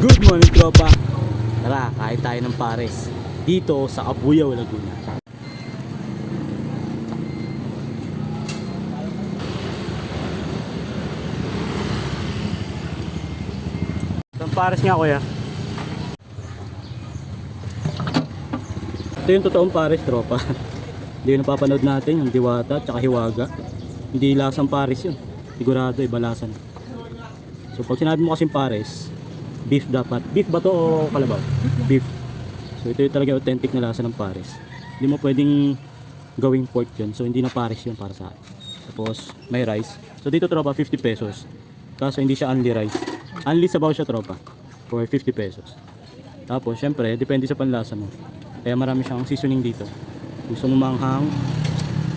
Good morning, tropa. Tara, kain tayo ng pares. Dito sa Abuyaw, Laguna. Ang pares nga, kuya. Ito yung totoong pares, tropa. Hindi yung napapanood natin, yung diwata, tsaka hiwaga. Hindi lasang pares yun. Sigurado, iba lasan. So pag sinabi mo kasing pares, beef dapat. Beef ba to o kalabaw? Beef. So ito yung talaga authentic na lasa ng pares. Hindi mo pwedeng gawing pork yun. So hindi na pares yun para sa akin. Tapos may rice. So dito tropa 50 pesos. Kaso hindi siya only rice. Only sabaw siya tropa. For 50 pesos. Tapos syempre depende sa panlasa mo. Kaya marami siyang seasoning dito. Gusto mo manghang,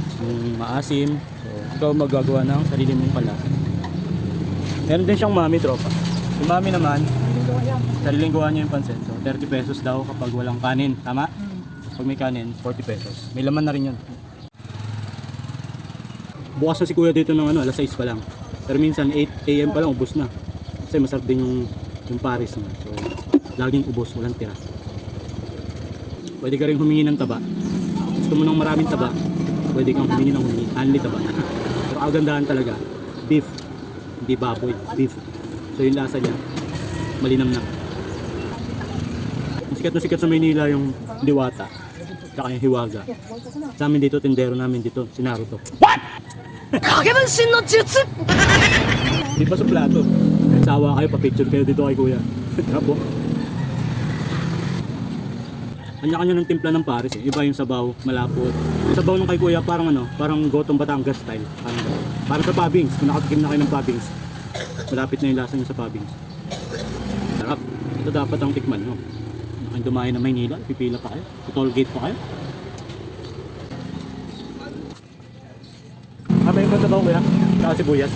gusto mong maasim. So ikaw magagawa ng sarili mong panlasa. Meron din siyang mami tropa. Yung mami naman, sariling gawa niya yung pansit. So 30 pesos daw kapag walang kanin. Tama? Pag may kanin, 40 pesos. May laman na rin yun. Bukas na si kuya dito ng ano, alas 6 pa lang. Pero minsan 8 a.m. pa lang, ubos na. Kasi masarap din yung, yung Paris niya. So, laging ubos, walang tira. Pwede ka rin humingi ng taba. Gusto mo ng maraming taba, pwede kang humingi ng humingi. Only taba. Pero kagandahan talaga, beef. Hindi baboy, beef. So yung lasa niya, malinam na. Sikat na sikat sa Maynila yung diwata. Tsaka yung hiwaga. Sa amin dito, tindero namin dito, si Naruto. What? Kageman shin no jutsu! Di ba sa plato? Sawa kayo, pa-picture kayo dito kay kuya. Apo. Kanya-kanya ng timpla ng Paris eh. Iba yung sabaw, malapot. Yung sabaw ng kay kuya parang ano, parang gotong Batangas style. Parang, parang sa Pabings, kung nakatikim na kayo ng Pabings. Malapit na yung lasa niya sa Pabings. Sarap. Ito dapat ang tikman nyo. Kung dumayo na Maynila, pipila pa kayo. Toll gate pa kayo. Ah, may ibang sabaw kuya? Saka sibuyas.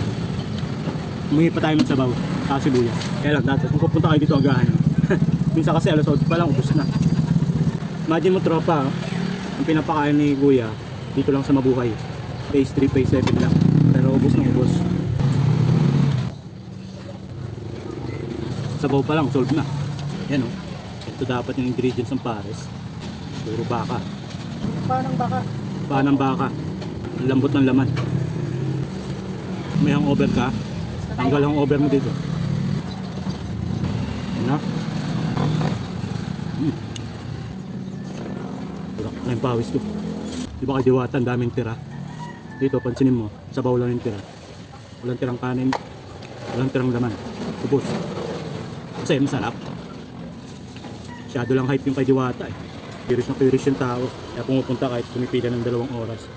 Umuwi pa tayo ng sabaw. Saka sibuyas. Kaya lang dati, kung pupunta kayo dito agahan. Minsan kasi alas 8 pa lang, ubos na. Imagine mo tropa, ah, ang pinapakain ni Kuya dito lang sa Mabuhay. Phase 3, phase 7 lang. Pero ubos na ubos. Sabaw pa lang, solve na. Yan o. Ito dapat yung ingredients ng pares. Puro baka. Parang baka Paa ng baka. Lambot ng laman. May hangover ka. Tanggal ang over mo dito. Ano? Mm. Tulak na yung pawis ko. Di ba kay Diwata, ang daming tira. Dito, pansinin mo, sabaw lang yung tira. Walang tirang kanin, walang tirang laman. Ubus. Kasi masarap. Masyado lang hype yung kay Diwata eh. Curious na curious yung tao. Kaya pumupunta kahit pumipila ng dalawang oras.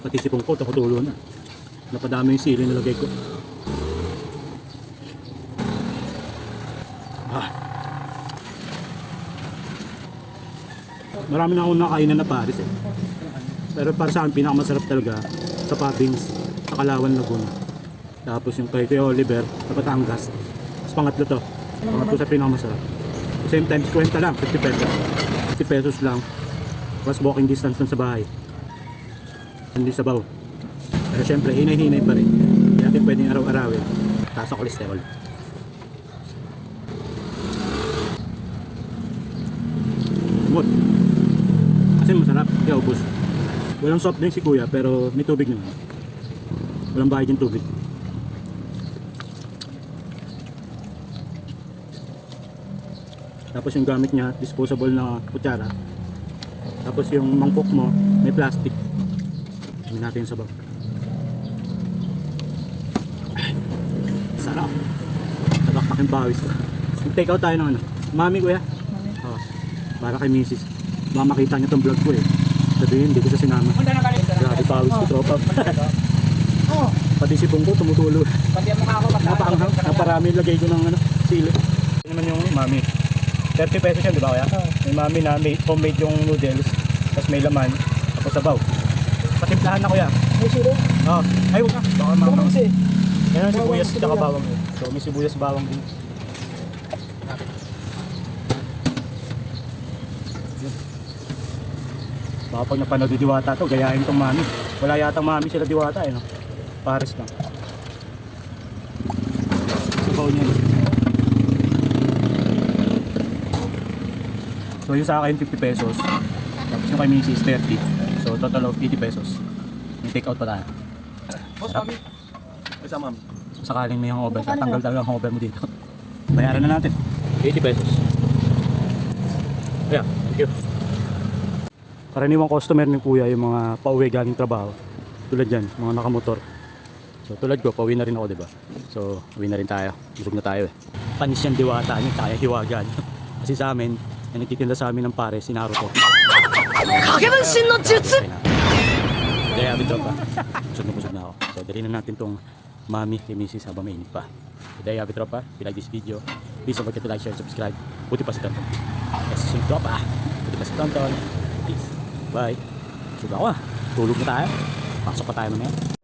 Pati si Pungko, takutulo na. Napadami yung sili nilagay ko. Ah. Marami na akong nakainan na Paris eh. Pero para sa akin, pinakamasarap talaga sa Pabings, sa Kalawan, Laguna. Tapos yung kay Kuya Oliver, sa Batangas. Tapos pangatlo to. Pangatlo sa pinakamasarap. Same time, 50 lang, 50 pesos. 50 pesos lang. Plus walking distance lang sa bahay. Hindi sabaw. Pero syempre, hinay-hinay pa rin. Hindi natin pwedeng araw-arawin. Taas sa kolesterol. Smooth. Kasi masarap. Kaya ubos. Walang soft drink si kuya, pero may tubig naman. Walang bayad yung tubig. Tapos yung gamit niya, disposable na kutsara. Tapos yung mangkok mo, may plastic. Hindi natin yung sabaw. Sarap. Tabak yung bawis ko. Mag-take out tayo ng ano. Mami kuya. Oo. para kay misis. Baka makita niyo tong vlog ko eh. Sabihin, hindi ko siya sinama. Grabe pawis ko tropa. Oh, Pati si Pungko tumutulo. pati ang mukha ko Napaanghang. Naparami lagay ko ng ano, sili. Ito naman yung mami. 30 pesos yan, di ba kaya? May mami na may homemade yung noodles. Tapos may laman. Tapos sabaw. Patimplahan na kuya. May siro. Oh, ay huwag na. Baka Ito mamang. kasi. Kaya sibuyas at bawang yun. So may sibuyas bawang din. Baka pag napanood Diwata to, gayahin tong mami. Wala yatang mami sila Diwata eh no. Pares lang. So yung sa akin 50 pesos. Tapos yung kay Mrs. 30. So total of 80 pesos. May take out pa tayo. Boss, Sarap. kami. Isa ma'am. Sakaling may hangover ka, tanggal talaga ang hangover mo dito. Bayaran na natin. 80 pesos. Yeah, thank you. Karaniwang customer ni kuya yung mga pauwi galing trabaho. Tulad yan, mga nakamotor. So tulad ko, pauwi na rin ako, di ba? So, uwi na rin tayo. Busog na tayo eh. Panis yan diwata niya, kaya hiwaga niya. Kasi sa amin, may nagtitinda sa amin ng pare, si Naruto. Kagebanshin no jutsu! Kaya abit tropa, busog na busog na ako. So, dali na natin tong mami kay misis habang mainit pa. Kaya abit tropa, if you like this video, please don't forget to like, share, subscribe. Buti pa si Tonton. Yes, si tropa. Buti pa si Tonton. Peace. Bye. Suga ko ah. Tulog na tayo. Pasok pa tayo mamaya.